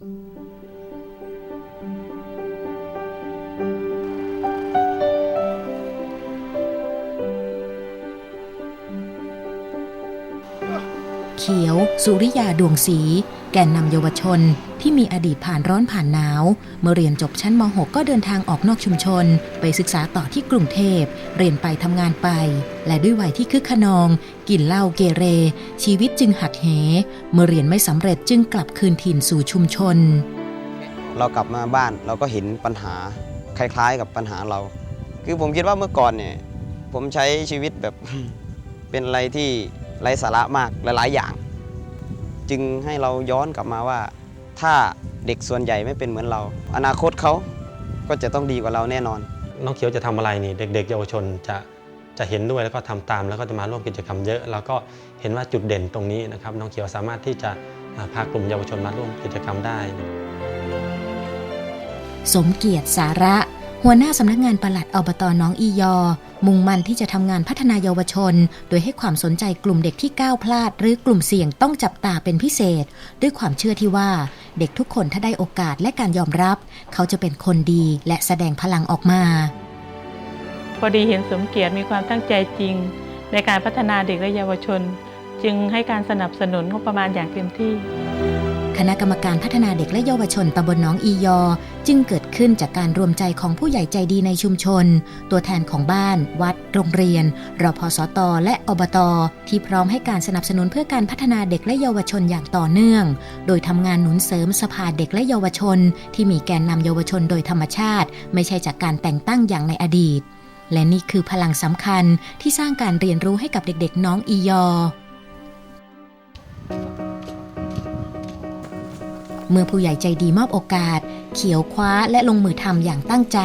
เขียว สุริยาดวงสี แกนนำเยาวชนที่มีอดีตผ่านร้อนผ่านหนาว เมื่อเรียนจบชั้นม .6 ก็เดินทางออกนอกชุมชน ไปศึกษาต่อที่กรุงเทพ เรียนไปทำงานไป และด้วยวัยที่คึกขนอง กินเหล้าเกเร ชีวิตจึงหักเห เมื่อเรียนไม่สำเร็จจึงกลับคืนถิ่นสู่ชุมชน เรากลับมาบ้านเราก็เห็นปัญหาคล้ายๆ กับปัญหาเรา คือผมคิดว่าเมื่อก่อนเนี่ยผมใช้ชีวิตแบบเป็นอะไรที่ไร้สาระมากหลายๆอย่าง จึงให้เราย้อนกลับมาว่า ถ้าเด็กส่วนใหญ่ไม่เป็นเหมือนเรา อนาคตเขาก็จะต้องดีกว่าเราแน่นอน น้องเขียวจะทำอะไรนี่ เด็ก ๆ เยาวชนจะจะเห็นด้วยแล้วก็ทำตาม แล้วก็จะมาร่วมกิจกรรมเยอะ แล้วก็เห็นว่าจุดเด่นตรงนี้นะครับ น้องเขียวสามารถที่จะอ่าพากลุ่มเยาวชนมาร่วมกิจกรรมได้ สมเกียรติสาระ หัวหน้าสำนักงานปลัดอบตน้องอียอ มุ่งมั่นที่จะทำงานพัฒนาเยาวชน โดยให้ความสนใจกลุ่มเด็กที่ก้าวพลาด หรือกลุ่มเสี่ยงต้องจับตาเป็นพิเศษ ด้วยความเชื่อที่ว่า เด็กทุกคนถ้าได้โอกาสและการยอมรับ เขาจะเป็นคนดีและแสดงพลังออกมา พอดีเห็นสมเกียรติมีความตั้งใจจริง ในการพัฒนาเด็กและเยาวชน จึงให้การสนับสนุนงบประมาณอย่างเต็มที่ คณะกรรมการพัฒนาเด็กและเยาวชนตำบลหนองอียอ จึงเกิดขึ้นจากการรวมใจของผู้ใหญ่ใจดีในชุมชน ตัวแทนของบ้าน วัด โรงเรียนรพสตและอบต ที่พร้อมให้การสนับสนุนเพื่อการพัฒนาเด็กและเยาวชนอย่างต่อเนื่อง โดยทำงานหนุนเสริมสภาเด็กและเยาวชน ที่มีแกนนำเยาวชนโดยธรรมชาติ ไม่ใช่จากการแต่งตั้งอย่างในอดีต และนี่คือพลังสำคัญที่สร้างการเรียนรู้ให้กับเด็กๆ น้องอียอ เมื่อผู้ใหญ่ใจดีมอบโอกาส เขียวคว้าและลงมือทำอย่างตั้งใจ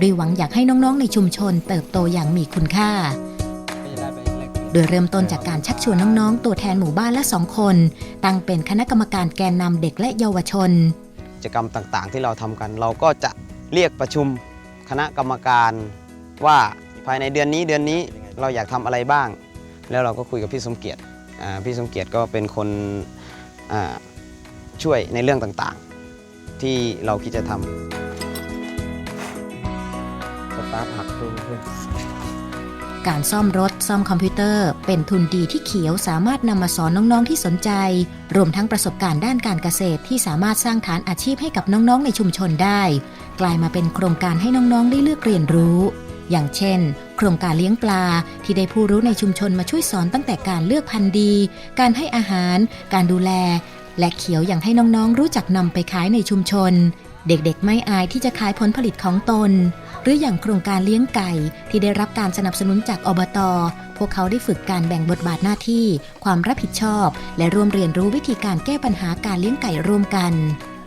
ด้วยหวังอยากให้น้องๆ ในชุมชนเติบโตอย่างมีคุณค่า โดยเริ่มต้นจากการชักชวนน้องๆ ตัวแทนหมู่บ้านละสองคน ตั้งเป็นคณะกรรมการแกนนำเด็กและเยาวชน กิจกรรมต่างๆ ที่เราทำกัน เราก็จะเรียกประชุมคณะกรรมการว่าภายในเดือนนี้เดือนนี้เราอยากทำอะไรบ้าง แล้วเราก็คุยกับพี่สมเกียรติอ่าพี่สมเกียรติก็เป็นคนอ่า ช่วยในเรื่องต่างๆ ที่เราคิดจะทำสตาร์ทหักขึ้นขึ้นการซ่อมรถซ่อมคอมพิวเตอร์ เป็นทุนดีที่เขียวสามารถนำมาสอนน้องๆที่สนใจ รวมทั้งประสบการณ์ด้านการเกษตรที่สามารถสร้างฐานอาชีพให้กับน้องๆในชุมชนได้ กลายมาเป็นโครงการให้น้องๆได้เลือกเรียนรู้ อย่างเช่น โครงการเลี้ยงปลาที่ได้ผู้รู้ในชุมชนมาช่วยสอนตั้งแต่การเลือกพันธุ์ดี การให้อาหาร การดูแล และเขียวอย่างให้น้องๆรู้จักนำไปขายในชุมชน เด็กๆ ไม่อายที่จะขายผลผลิตของตน หรืออย่างโครงการเลี้ยงไก่ที่ได้รับการสนับสนุนจากอบต พวกเขาได้ฝึกการแบ่งบทบาทหน้าที่ ความรับผิดชอบ และร่วมเรียนรู้วิธีการแก้ปัญหาการเลี้ยงไก่ร่วมกัน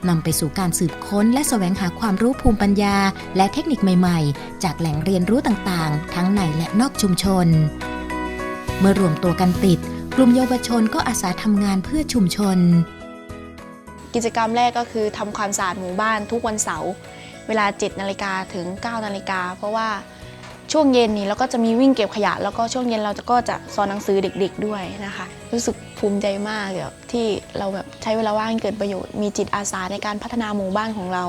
นำไปสู่การสืบค้นและแสวงหาความรู้ภูมิปัญญา และเทคนิคใหม่ๆ จากแหล่งเรียนรู้ต่างๆ ทั้งในและนอกชุมชน เมื่อรวมตัวกันติด กลุ่มเยาวชนก็อาสาทำงานเพื่อชุมชน กิจกรรมแรกก็คือทำความสะอาดหมู่บ้านทุกวันเสาร์เวลา 7นาฬิกาถึง 9นาฬิกาเพราะว่าช่วงเย็นนี้เราก็จะมีวิ่งเก็บขยะ แล้วก็ช่วงเย็นเราจะก็จะสอนหนังสือเด็กๆด้วยนะคะ รู้สึกภูมิใจมากเลยที่เราแบบใช้เวลาว่างให้เกิดประโยชน์มีจิตอาสาในการพัฒนาหมู่บ้านของเรา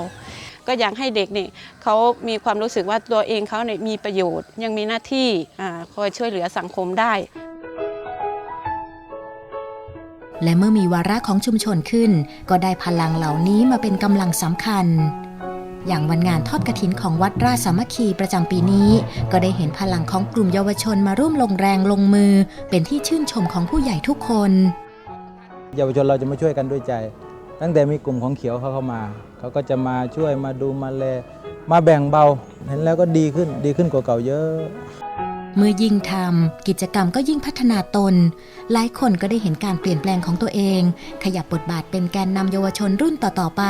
ก็อยากให้เด็กนี่เขามีความรู้สึกว่าตัวเองเขาเนี่ยมีประโยชน์ ยังมีหน้าที่อ่าคอยช่วยเหลือสังคมได้ และเมื่อมีวาระของชุมชนขึ้น ก็ได้พลังเหล่านี้มาเป็นกำลังสำคัญ อย่างวันงานทอดกระถินของวัดราชสามัคคีประจำปีนี้ ก็ได้เห็นพลังของกลุ่มเยาวชนมาร่วมลงแรงลงมือ เป็นที่ชื่นชมของผู้ใหญ่ทุกคน เยาวชนเราจะมาช่วยกันด้วยใจ ตั้งแต่มีกลุ่มของเขียวเขาเข้ามาเขาก็จะมาช่วยมาดูมาแลมาแบ่งเบา เห็นแล้วก็ดีขึ้นดีขึ้นกว่าเก่าเยอะ เมื่อยิ่งทำกิจกรรมก็ยิ่งพัฒนาตน หลายคนก็ได้เห็นการเปลี่ยนแปลงของตัวเอง ขยับบทบาทเป็นแกนนำเยาวชนรุ่นต่อๆไป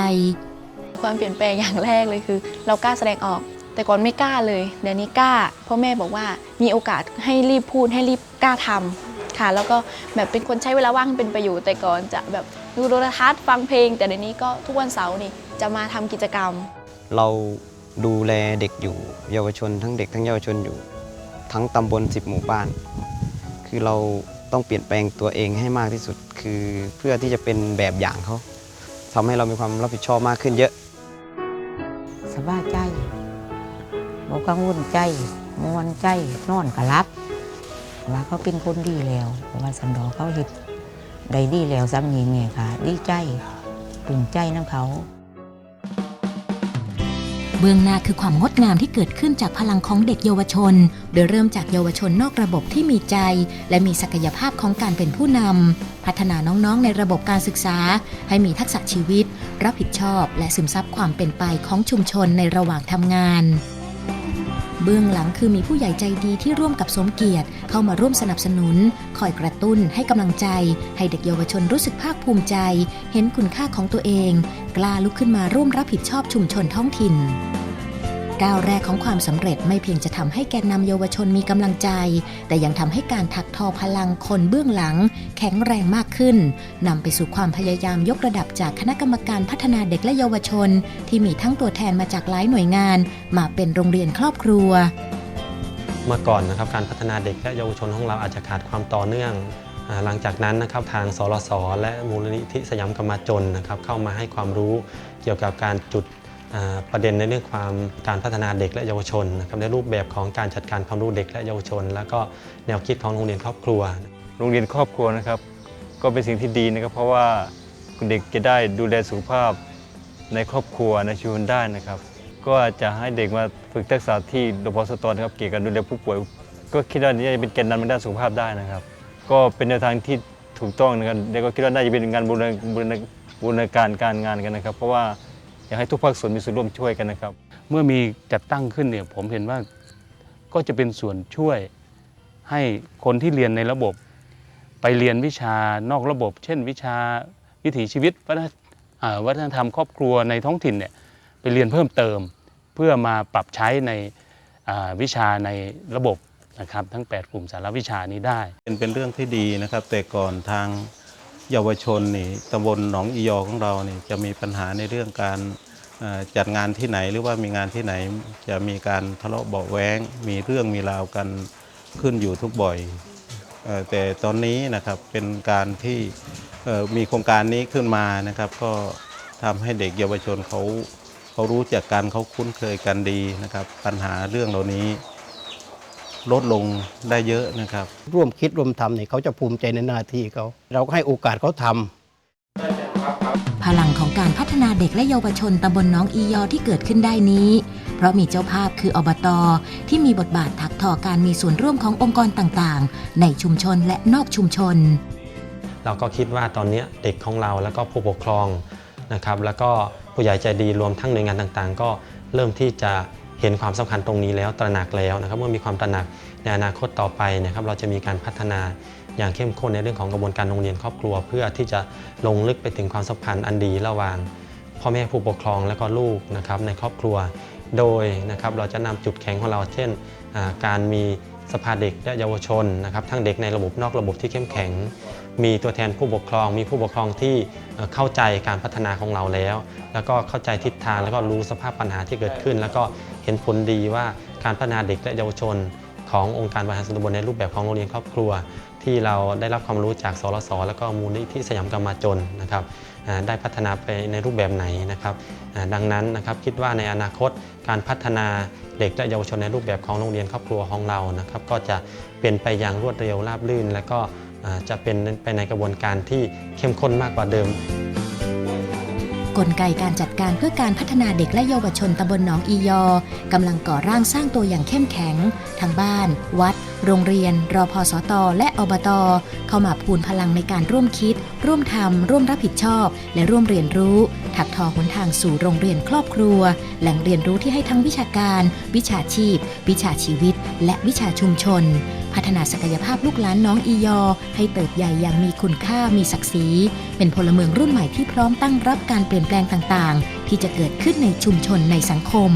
ความเปลี่ยนแปลงอย่างแรกเลยคือ เรากล้าแสดงออก แต่ก่อนไม่กล้าเลย เดี๋ยวนี้กล้าพ่อแม่บอกว่ามีโอกาสให้รีบพูดให้รีบกล้าทำค่ะ แล้วก็แบบเป็นคนใช้เวลาว่างให้เป็นประโยชน์แต่ก่อนจะแบบดูโทรทัศน์ฟังเพลง แต่เดี๋ยวนี้ก็ทุกวันเสาร์นี่จะมาทำกิจกรรม เราดูแลเด็กอยู่ เยาวชนทั้งเด็กทั้งเยาวชนอยู่ ทั้งตำบล 10 หมู่บ้าน คือเราต้องเปลี่ยนแปลงตัวเองให้มากที่สุด คือเพื่อที่จะเป็นแบบอย่างเขาทำให้เรามีความรับผิดชอบมากขึ้นเยอะ สบายใจบอกกังวลใจมวนใจนอนก็รับ ว่าเขาเป็นคนดีแล้วว่าสันดอเขาเห็ดได้ดีแล้วซ้ำนี้แม่ค่ะ ดีใจปลื้มใจน้ำเขา เบื้องหน้าคือความงดงามที่เกิดขึ้นจากพลังของเด็กเยาวชน โดยเริ่มจากเยาวชนนอกระบบที่มีใจ และมีศักยภาพของการเป็นผู้นำพัฒนาน้องๆ ในระบบการศึกษา ให้มีทักษะชีวิต รับผิดชอบ และซึมซับความเป็นไปของชุมชนในระหว่างทำงาน เบื้องหลังคือมีผู้ใหญ่ใจดีที่ร่วมกับสมเกียรติ เข้ามาร่วมสนับสนุน คอยกระตุ้นให้กำลังใจ ให้เด็กเยาวชนรู้สึกภาคภูมิใจ เห็นคุณค่าของตัวเอง กล้าลุกขึ้นมาร่วมรับผิดชอบชุมชนท้องถิ่น ก้าวแรกของความสำเร็จไม่เพียงจะทำให้แกนนำเยาวชนมีกำลังใจ แต่ยังทำให้การถักทอพลังคนเบื้องหลัง แข็งแรงมากขึ้นนำไปสู่ความพยายามยกระดับจากคณะกรรมการพัฒนาเด็กและเยาวชน ที่มีทั้งตัวแทนมาจากหลายหน่วยงาน มาเป็นโรงเรียนครอบครัว เมื่อก่อนนะครับการพัฒนาเด็กและเยาวชนของเราอาจจะขาดความต่อเนื่องหลังจากนั้นนะครับทางสรสและมูลนิธิสยามกรรมาจนนะครับเข้ามาให้ความรู้เกี่ยวกับการจุด ประเด็นในเรื่องความการพัฒนาเด็กและเยาวชนนะครับในรูปแบบของการจัดการความรู้เด็กและเยาวชน แล้วก็แนวคิดของโรงเรียนครอบครัว โรงเรียนครอบครัวนะครับ ก็เป็นสิ่งที่ดีนะครับ เพราะว่าเด็กจะได้ดูแลสุขภาพในครอบครัวในชุมชนได้นะครับ ก็จะให้เด็กมาฝึกทักษะที่รพสตนะครับเกี่ยวกับดูแลผู้ป่วย ก็คิดว่านี่จะเป็นแกนนำในด้านสุขภาพได้นะครับ ก็เป็นแนวทางที่ถูกต้องนะครับแล้วก็คิดว่าน่าจะเป็นงานบูรณาการการงานกันนะครับ เพราะว่า อยากให้ทุกภาคส่วนมีส่วนร่วมช่วยกันนะครับ เมื่อมีจัดตั้งขึ้นเนี่ยผมเห็นว่าก็จะเป็นส่วนช่วยให้คนที่เรียนในระบบ ไปเรียนวิชานอกระบบ เช่น วิชาวิถีชีวิตวัฒนอ่าวัฒนธรรมครอบครัวในท้องถิ่นเนี่ยไปเรียนเพิ่มเติม เพื่อมาปรับใช้ในวิชาในระบบนะครับทั้ง 8 กลุ่มสารวิชานี้ได้ เป็นเป็นเรื่องที่ดีนะครับ แต่ก่อนทาง เยาวชนนี่ตำบลหนองอียอของเรานี่จะมีปัญหาในเรื่องการจัดงานที่ไหนหรือว่ามีงานที่ไหนจะมีการทะเลาะเบาแว้งมีเรื่องมีราวกันขึ้นอยู่ทุกบ่อยแต่ตอนนี้นะครับเป็นการที่มีโครงการนี้ขึ้นมานะครับ ก็ทำให้เด็กเยาวชนเขาเขารู้จักกันเขาคุ้นเคยกันดีนะครับ ปัญหาเรื่องเหล่านี้ ลดลงได้เยอะนะครับ ร่วมคิดร่วมทำเนี่ยเขาจะภูมิใจในหน้าที่เขา เราก็ให้โอกาสเขาทำ พลังของการพัฒนาเด็กและเยาวชนตำบลหน้องอียอที่เกิดขึ้นได้นี้ เพราะมีเจ้าภาพคืออบตที่มีบทบาทถักทอการมีส่วนร่วมขององค์กรต่างๆ ในชุมชนและนอกชุมชน เราก็คิดว่าตอนนี้เด็กของเราแล้วก็ผู้ปกครองนะครับแล้วก็ผู้ใหญ่ใจดีรวมทั้งหน่วยงานต่างๆ ก็เริ่มที่จะ เห็นความสำคัญตรงนี้แล้วตระหนักแล้วนะครับเมื่อมีความตระหนักในอนาคตต่อไปนะครับเราจะมีการพัฒนาอย่างเข้มข้นในเรื่องของกระบวนการโรงเรียนครอบครัว เพื่อที่จะลงลึกไปถึงความสัมพันธ์อันดีระหว่างพ่อแม่ผู้ปกครองและก็ลูกนะครับในครอบครัว โดยนะครับเราจะนำจุดแข็งของเรา เช่น การมีสภาเด็กและเยาวชนนะครับทั้งเด็กในระบบนอกระบบที่เข้มแข็ง มีตัวแทนผู้ปกครอง มีผู้ปกครองที่เข้าใจการพัฒนาของเราแล้ว แล้วก็เข้าใจทิศทางแล้วก็รู้สภาพปัญหาที่เกิดขึ้น แล้วก็เห็นผลดีว่าการพัฒนาเด็กและเยาวชน ขององค์การบริหารส่วนตำบลในรูปแบบของโรงเรียนครอบครัว ที่เราได้รับความรู้จากสรสแล้วก็มูลนิธิสยามกรรมาจนนะครับได้พัฒนาไปในรูปแบบไหนนะครับดังนั้นนะครับคิดว่าในอนาคตการพัฒนาเด็กและเยาวชนในรูปแบบของโรงเรียนครอบครัวของเรานะครับก็จะเป็นไปอย่างรวดเร็วราบรื่น และก็ จะเป็นไปในกระบวนการที่เข้มข้นมากกว่าเดิม กลไกการจัดการเพื่อการพัฒนาเด็กและเยาวชนตำบลหนองอียอกำลังก่อร่างสร้างตัวอย่างเข้มแข็งทางบ้าน วัด โรงเรียน รอพสตและอบต เข้ามาพูนพลังในการร่วมคิด ร่วมทำร่วมรับผิดชอบ และร่วมเรียนรู้ ถักทอหนทางสู่โรงเรียนครอบครัว แหล่งเรียนรู้ที่ให้ทั้งวิชาการ วิชาชีพ วิชาชีวิต และวิชาชุมชน พัฒนาศักยภาพลูกหลานน้องอียอ ให้เติบใหญ่อย่างมีคุณค่ามีศักดิ์ศรีเป็นพลเมืองรุ่นใหม่ที่พร้อมตั้งรับการเปลี่ยนแปลงต่างๆ ที่จะเกิดขึ้นในชุมชนในสังคม